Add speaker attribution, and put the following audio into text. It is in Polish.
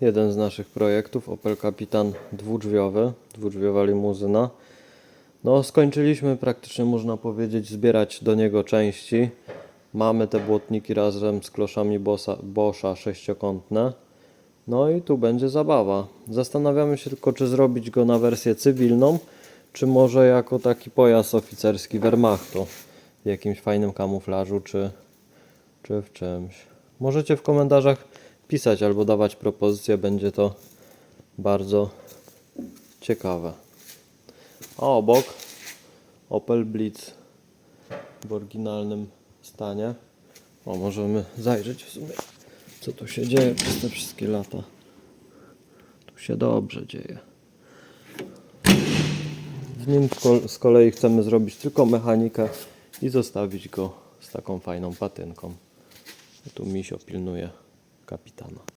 Speaker 1: jeden z naszych projektów, Opel Kapitan dwudrzwiowy, dwudrzwiowa limuzyna. No, skończyliśmy praktycznie, można powiedzieć, zbierać do niego części. Mamy te błotniki razem z kloszami Bossa, Boscha sześciokątne. No i tu będzie zabawa. Zastanawiamy się tylko, czy zrobić go na wersję cywilną, czy może jako taki pojazd oficerski Wehrmachtu w jakimś fajnym kamuflażu, czy, czy w czymś. Możecie w komentarzach pisać albo dawać propozycje, będzie to bardzo ciekawe. A obok Opel Blitz w oryginalnym stanie. O, możemy zajrzeć w sumie, co tu się dzieje przez te wszystkie lata. Tu się dobrze dzieje. W nim z kolei chcemy zrobić tylko mechanikę i zostawić go z taką fajną patynką. Tu misio pilnuje kapitana.